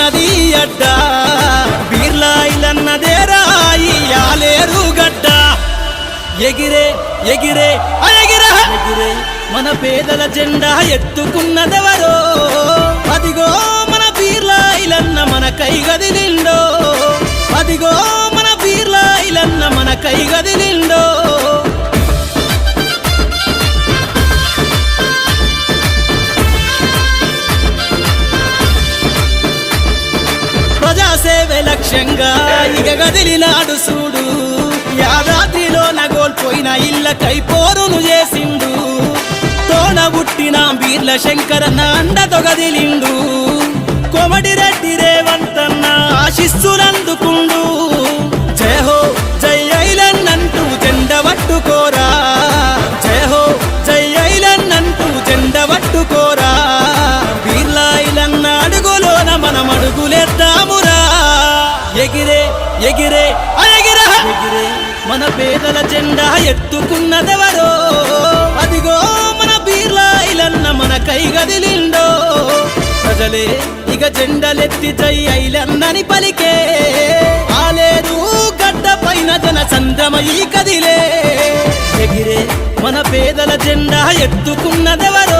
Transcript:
ఉన్నది అడ్డ. బీర్లాయిలన్నదే ఈ ఆలేరు గడ్డ. ఎగిరే ఎగిరే ఆ ఎగిరే మన పేదల జెండా ఎత్తుకున్నదెవరో? అదిగో మన బీర్లాయిలన్న మన కై గదిలిండో అదిగో మన బీర్లాయిలన్న మన కై సేవే లక్ష్యంగా ఇక గదిలినాడు చూడు యాదాద్రిలో నగోల్పోయిన ఇళ్ళ కైపోరును చేసిండు. తోన పుట్టిన బీర్ల శంకరన్న అండతో గదిలిండు. కొమటి రెడ్డి రేవంతన్న ఆశిస్సులందుకుండు. జయహో జై ఐలన్నంటూ జెండ పట్టుకోరా. జయ జై ఐలన్నంటూ జెండ పట్టుకోరా. బీర్లాయిలన్న అడుగులోన మనం అడుగులేద్దాము ఎగిరే ఎగిరే ఆ ఎగిరే. మన పేదల జెండా ఎత్తుకున్నదెవరో? అదిగో మన బీర్లాయిలన్న మన కైగదిలిండో ప్రజలే ఇక జెండలెత్తి జై ఐలన్నని పలికే. ఆలేరు గడ్డ పైన జన చంద్రమయీ కదిలే. ఎగిరే మన పేదల జెండా ఎత్తుకున్నదెవరో?